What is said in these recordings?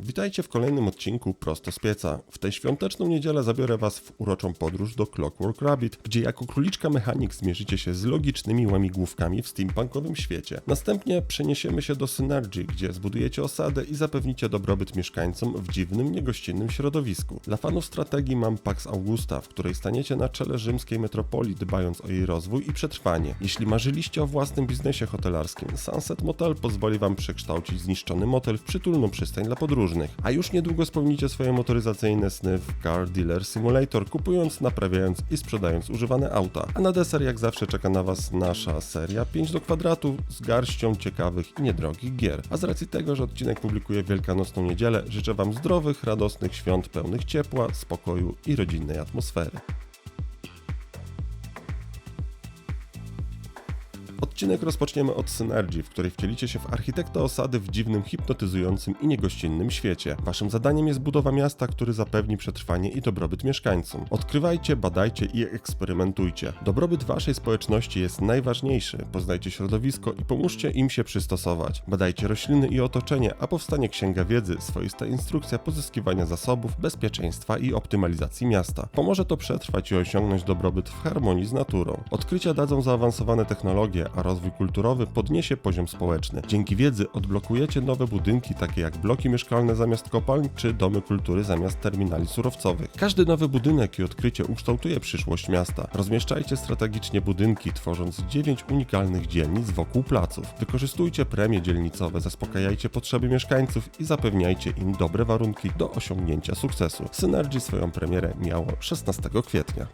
Witajcie w kolejnym odcinku Prosto z pieca. W tę świąteczną niedzielę zabiorę Was w uroczą podróż do Clockwork Rabbit, gdzie jako króliczka mechanik zmierzycie się z logicznymi łamigłówkami w steampunkowym świecie. Następnie przeniesiemy się do Synergy, gdzie zbudujecie osadę i zapewnicie dobrobyt mieszkańcom w dziwnym, niegościnnym środowisku. Dla fanów strategii mam Pax Augusta, w której staniecie na czele rzymskiej metropolii, dbając o jej rozwój i przetrwanie. Jeśli marzyliście o własnym biznesie hotelarskim, Sunset Motel pozwoli Wam przekształcić zniszczony motel w przytulną przystań dla A już niedługo spełnicie swoje motoryzacyjne sny w Car Dealer Simulator, kupując, naprawiając i sprzedając używane auta. A na deser jak zawsze czeka na Was nasza seria 5 do kwadratu z garścią ciekawych i niedrogich gier. A z racji tego, że odcinek publikuję Wielkanocną niedzielę, życzę Wam zdrowych, radosnych świąt pełnych ciepła, spokoju i rodzinnej atmosfery. Odcinek rozpoczniemy od Synergii, w której wcielicie się w architekta osady w dziwnym, hipnotyzującym i niegościnnym świecie. Waszym zadaniem jest budowa miasta, który zapewni przetrwanie i dobrobyt mieszkańcom. Odkrywajcie, badajcie i eksperymentujcie. Dobrobyt waszej społeczności jest najważniejszy. Poznajcie środowisko i pomóżcie im się przystosować. Badajcie rośliny i otoczenie, a powstanie księga wiedzy, swoista instrukcja pozyskiwania zasobów, bezpieczeństwa i optymalizacji miasta. Pomoże to przetrwać i osiągnąć dobrobyt w harmonii z naturą. Odkrycia dadzą zaawansowane technologie, a rozwój kulturowy podniesie poziom społeczny. Dzięki wiedzy odblokujecie nowe budynki, takie jak bloki mieszkalne zamiast kopalń, czy domy kultury zamiast terminali surowcowych. Każdy nowy budynek i odkrycie ukształtuje przyszłość miasta. Rozmieszczajcie strategicznie budynki, tworząc 9 unikalnych dzielnic wokół placów. Wykorzystujcie premie dzielnicowe, zaspokajajcie potrzeby mieszkańców i zapewniajcie im dobre warunki do osiągnięcia sukcesu. Synergy swoją premierę miało 16 kwietnia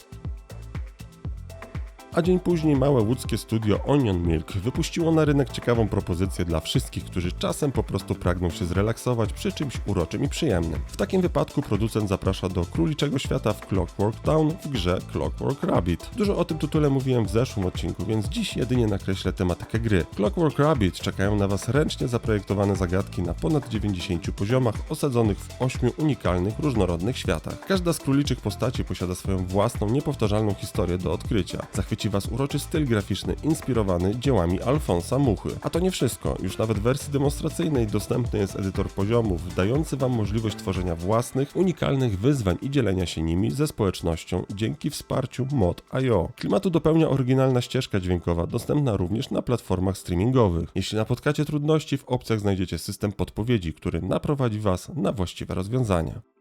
a dzień później małe łódzkie studio Onion Milk wypuściło na rynek ciekawą propozycję dla wszystkich, którzy czasem po prostu pragną się zrelaksować przy czymś uroczym i przyjemnym. W takim wypadku producent zaprasza do króliczego świata w Clockwork Town w grze Clockwork Rabbit. Dużo o tym tytule mówiłem w zeszłym odcinku, więc dziś jedynie nakreślę tematykę gry. Clockwork Rabbit czekają na Was ręcznie zaprojektowane zagadki na ponad 90 poziomach osadzonych w 8 unikalnych, różnorodnych światach. Każda z króliczych postaci posiada swoją własną, niepowtarzalną historię do odkrycia. Zachwyci Was uroczy styl graficzny inspirowany dziełami Alfonsa Muchy. A to nie wszystko, już nawet w wersji demonstracyjnej dostępny jest edytor poziomów, dający Wam możliwość tworzenia własnych, unikalnych wyzwań i dzielenia się nimi ze społecznością dzięki wsparciu mod.io. Klimatu dopełnia oryginalna ścieżka dźwiękowa, dostępna również na platformach streamingowych. Jeśli napotkacie trudności, w opcjach znajdziecie system podpowiedzi, który naprowadzi Was na właściwe rozwiązania.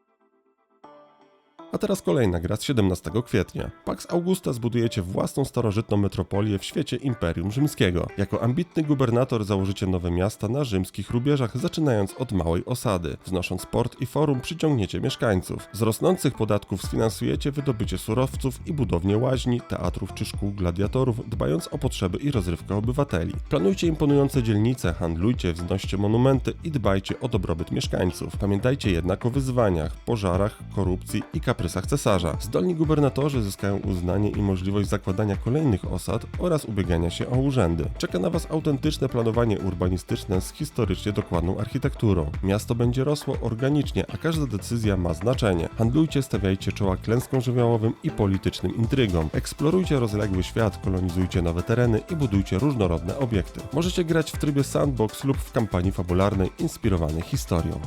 A teraz kolejna gra z 17 kwietnia. Pax Augusta zbudujecie własną starożytną metropolię w świecie Imperium Rzymskiego. Jako ambitny gubernator założycie nowe miasta na rzymskich rubieżach, zaczynając od małej osady. Wznosząc port i forum przyciągniecie mieszkańców. Z rosnących podatków sfinansujecie wydobycie surowców i budownię łaźni, teatrów czy szkół gladiatorów, dbając o potrzeby i rozrywkę obywateli. Planujcie imponujące dzielnice, handlujcie, wznoście monumenty i dbajcie o dobrobyt mieszkańców. Pamiętajcie jednak o wyzwaniach, pożarach, korupcji i kaprysach cesarza. Zdolni gubernatorzy zyskają uznanie i możliwość zakładania kolejnych osad oraz ubiegania się o urzędy. Czeka na Was autentyczne planowanie urbanistyczne z historycznie dokładną architekturą. Miasto będzie rosło organicznie, a każda decyzja ma znaczenie. Handlujcie, stawiajcie czoła klęskom żywiołowym i politycznym intrygom. Eksplorujcie rozległy świat, kolonizujcie nowe tereny i budujcie różnorodne obiekty. Możecie grać w trybie sandbox lub w kampanii fabularnej inspirowanej historią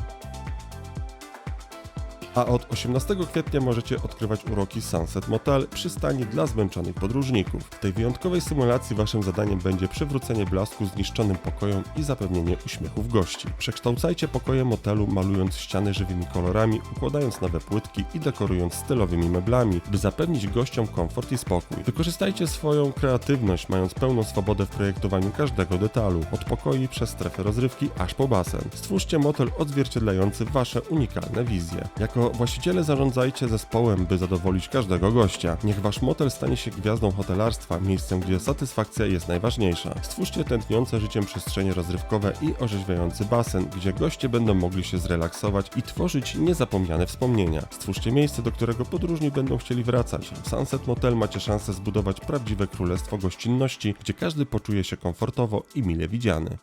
a od 18 kwietnia możecie odkrywać uroki Sunset Motel, przystani dla zmęczonych podróżników. W tej wyjątkowej symulacji waszym zadaniem będzie przywrócenie blasku zniszczonym pokojom i zapewnienie uśmiechów gości. Przekształcajcie pokoje motelu, malując ściany żywymi kolorami, układając nowe płytki i dekorując stylowymi meblami, by zapewnić gościom komfort i spokój. Wykorzystajcie swoją kreatywność, mając pełną swobodę w projektowaniu każdego detalu, od pokoi przez strefę rozrywki aż po basen. Stwórzcie motel odzwierciedlający wasze unikalne wizje. Jako właściciele zarządzajcie zespołem, by zadowolić każdego gościa. Niech wasz motel stanie się gwiazdą hotelarstwa, miejscem, gdzie satysfakcja jest najważniejsza. Stwórzcie tętniące życiem przestrzenie rozrywkowe i orzeźwiający basen, gdzie goście będą mogli się zrelaksować i tworzyć niezapomniane wspomnienia. Stwórzcie miejsce, do którego podróżni będą chcieli wracać. W Sunset Motel macie szansę zbudować prawdziwe królestwo gościnności, gdzie każdy poczuje się komfortowo i mile widziany.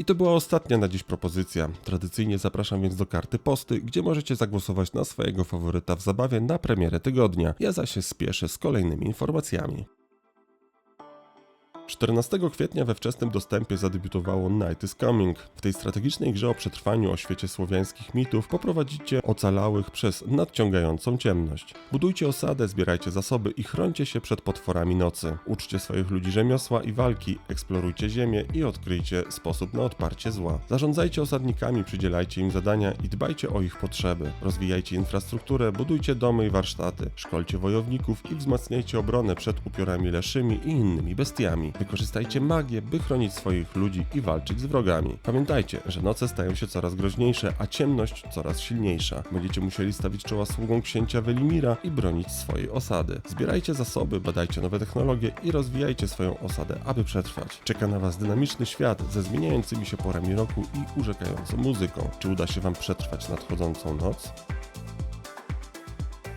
I to była ostatnia na dziś propozycja. Tradycyjnie zapraszam więc do karty posty, gdzie możecie zagłosować na swojego faworyta w zabawie na premierę tygodnia. Ja zaś się spieszę z kolejnymi informacjami. 14 kwietnia we wczesnym dostępie zadebiutowało Night is Coming. W tej strategicznej grze o przetrwaniu o świecie słowiańskich mitów poprowadzicie ocalałych przez nadciągającą ciemność. Budujcie osadę, zbierajcie zasoby i chroncie się przed potworami nocy. Uczcie swoich ludzi rzemiosła i walki, eksplorujcie ziemię i odkryjcie sposób na odparcie zła. Zarządzajcie osadnikami, przydzielajcie im zadania i dbajcie o ich potrzeby. Rozwijajcie infrastrukturę, budujcie domy i warsztaty, szkolcie wojowników i wzmacniajcie obronę przed upiorami leszymi i innymi bestiami. Wykorzystajcie magię, by chronić swoich ludzi i walczyć z wrogami. Pamiętajcie, że noce stają się coraz groźniejsze, a ciemność coraz silniejsza. Będziecie musieli stawić czoła sługom księcia Welimira i bronić swojej osady. Zbierajcie zasoby, badajcie nowe technologie i rozwijajcie swoją osadę, aby przetrwać. Czeka na Was dynamiczny świat ze zmieniającymi się porami roku i urzekającą muzyką. Czy uda się Wam przetrwać nadchodzącą noc?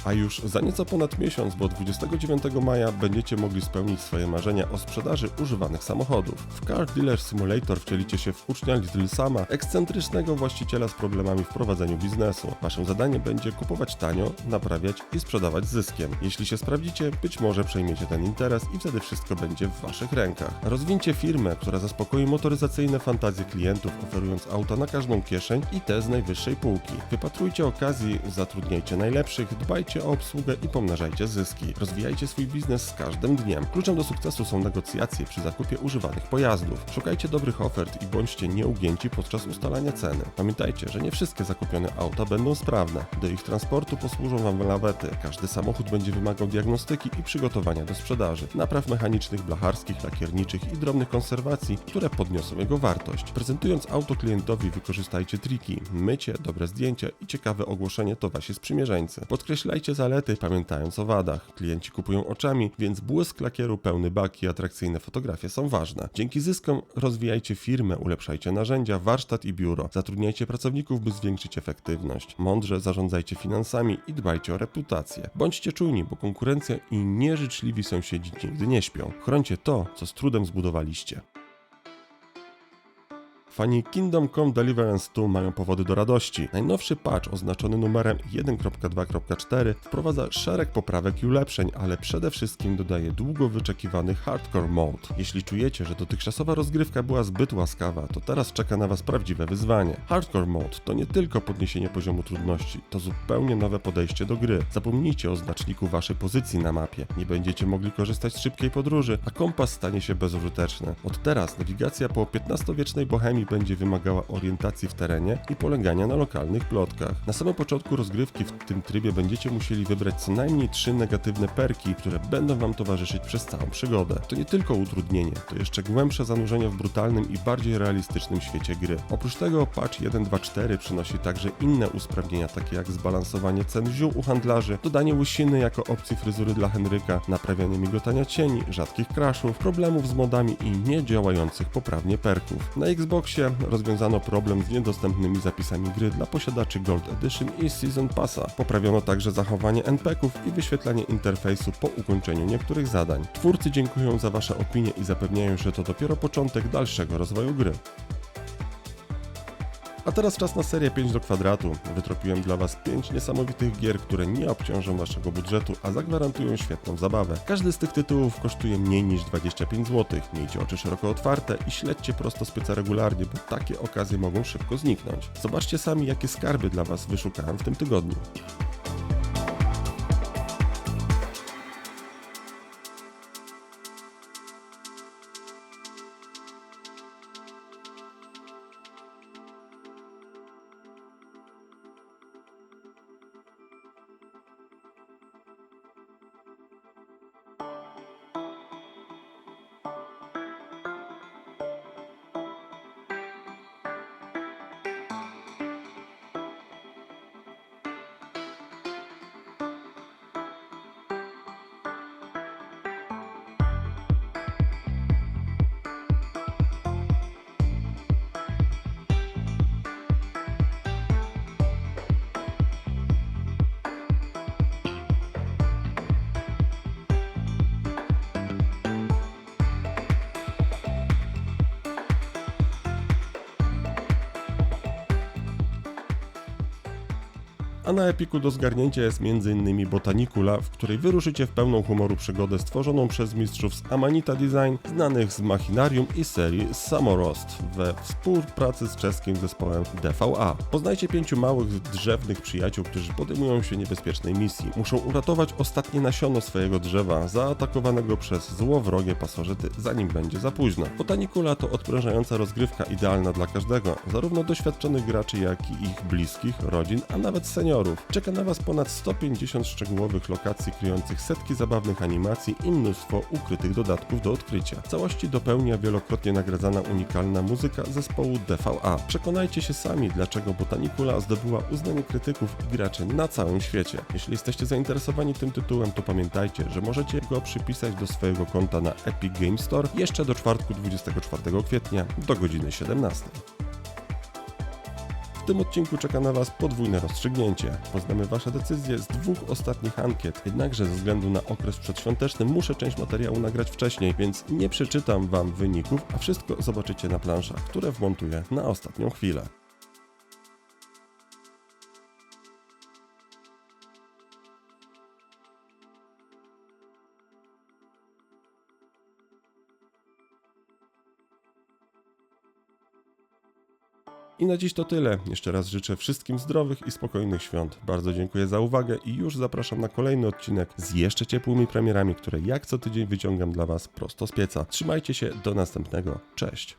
A już za nieco ponad miesiąc, bo 29 maja będziecie mogli spełnić swoje marzenia o sprzedaży używanych samochodów. W Car Dealer Simulator wcielicie się w ucznia Little Sama, ekscentrycznego właściciela z problemami w prowadzeniu biznesu. Waszym zadaniem będzie kupować tanio, naprawiać i sprzedawać zyskiem. Jeśli się sprawdzicie, być może przejmiecie ten interes i wtedy wszystko będzie w waszych rękach. Rozwincie firmę, która zaspokoi motoryzacyjne fantazje klientów, oferując auta na każdą kieszeń i te z najwyższej półki. Wypatrujcie okazji, zatrudniajcie najlepszych, dbajcie o obsługę i pomnażajcie zyski. Rozwijajcie swój biznes z każdym dniem. Kluczem do sukcesu są negocjacje przy zakupie używanych pojazdów. Szukajcie dobrych ofert i bądźcie nieugięci podczas ustalania ceny. Pamiętajcie, że nie wszystkie zakupione auta będą sprawne. Do ich transportu posłużą Wam lawety. Każdy samochód będzie wymagał diagnostyki i przygotowania do sprzedaży. Napraw mechanicznych, blacharskich, lakierniczych i drobnych konserwacji, które podniosą jego wartość. Prezentując auto klientowi wykorzystajcie triki, mycie, dobre zdjęcia i ciekawe ogłoszenie to Wasi sprzymierzeńcy. Podkreślajcie zalety, pamiętając o wadach. Klienci kupują oczami, więc błysk lakieru, pełny bak i atrakcyjne fotografie są ważne. Dzięki zyskom rozwijajcie firmę, ulepszajcie narzędzia, warsztat i biuro. Zatrudniajcie pracowników, by zwiększyć efektywność. Mądrze zarządzajcie finansami i dbajcie o reputację. Bądźcie czujni, bo konkurencja i nieżyczliwi sąsiedzi nigdy nie śpią. Chroncie to, co z trudem zbudowaliście. Fani Kingdom Come Deliverance 2 mają powody do radości. Najnowszy patch oznaczony numerem 1.2.4 wprowadza szereg poprawek i ulepszeń, ale przede wszystkim dodaje długo wyczekiwany Hardcore Mode. Jeśli czujecie, że dotychczasowa rozgrywka była zbyt łaskawa, to teraz czeka na Was prawdziwe wyzwanie. Hardcore Mode to nie tylko podniesienie poziomu trudności, to zupełnie nowe podejście do gry. Zapomnijcie o znaczniku Waszej pozycji na mapie, nie będziecie mogli korzystać z szybkiej podróży, a kompas stanie się bezużyteczny. Od teraz nawigacja po XV-wiecznej bohemii będzie wymagała orientacji w terenie i polegania na lokalnych plotkach. Na samym początku rozgrywki w tym trybie będziecie musieli wybrać co najmniej trzy negatywne perki, które będą wam towarzyszyć przez całą przygodę. To nie tylko utrudnienie, to jeszcze głębsze zanurzenie w brutalnym i bardziej realistycznym świecie gry. Oprócz tego patch 1.2.4 przynosi także inne usprawnienia, takie jak zbalansowanie cen ziół u handlarzy, dodanie łysiny jako opcji fryzury dla Henryka, naprawianie migotania cieni, rzadkich crashów, problemów z modami i niedziałających poprawnie perków. Na Xboxie rozwiązano problem z niedostępnymi zapisami gry dla posiadaczy Gold Edition i Season Passa. Poprawiono także zachowanie NPC-ów i wyświetlanie interfejsu po ukończeniu niektórych zadań. Twórcy dziękują za Wasze opinie i zapewniają, że to dopiero początek dalszego rozwoju gry. A teraz czas na serię 5 do kwadratu. Wytropiłem dla Was 5 niesamowitych gier, które nie obciążą Waszego budżetu, a zagwarantują świetną zabawę. Każdy z tych tytułów kosztuje mniej niż 25 zł. Miejcie oczy szeroko otwarte i śledźcie prosto spyca regularnie, bo takie okazje mogą szybko zniknąć. Zobaczcie sami, jakie skarby dla Was wyszukałem w tym tygodniu. A na Epiku do zgarnięcia jest m.in. Botanicula, w której wyruszycie w pełną humoru przygodę stworzoną przez mistrzów z Amanita Design, znanych z Machinarium i serii Samorost we współpracy z czeskim zespołem DVA. Poznajcie pięciu małych, drzewnych przyjaciół, którzy podejmują się niebezpiecznej misji. Muszą uratować ostatnie nasiono swojego drzewa, zaatakowanego przez złowrogie pasożyty, zanim będzie za późno. Botanicula to odprężająca rozgrywka idealna dla każdego, zarówno doświadczonych graczy, jak i ich bliskich, rodzin, a nawet seniorów. Czeka na Was ponad 150 szczegółowych lokacji kryjących setki zabawnych animacji i mnóstwo ukrytych dodatków do odkrycia. Całości dopełnia wielokrotnie nagradzana unikalna muzyka zespołu DVA. Przekonajcie się sami, dlaczego Botanicula zdobyła uznanie krytyków i graczy na całym świecie. Jeśli jesteście zainteresowani tym tytułem, to pamiętajcie, że możecie go przypisać do swojego konta na Epic Game Store jeszcze do czwartku 24 kwietnia do godziny 17. W tym odcinku czeka na Was podwójne rozstrzygnięcie. Poznamy Wasze decyzje z dwóch ostatnich ankiet, jednakże ze względu na okres przedświąteczny muszę część materiału nagrać wcześniej, więc nie przeczytam Wam wyników, a wszystko zobaczycie na planszach, które wmontuję na ostatnią chwilę. I na dziś to tyle. Jeszcze raz życzę wszystkim zdrowych i spokojnych świąt. Bardzo dziękuję za uwagę i już zapraszam na kolejny odcinek z jeszcze ciepłymi premierami, które jak co tydzień wyciągam dla Was prosto z pieca. Trzymajcie się, do następnego. Cześć!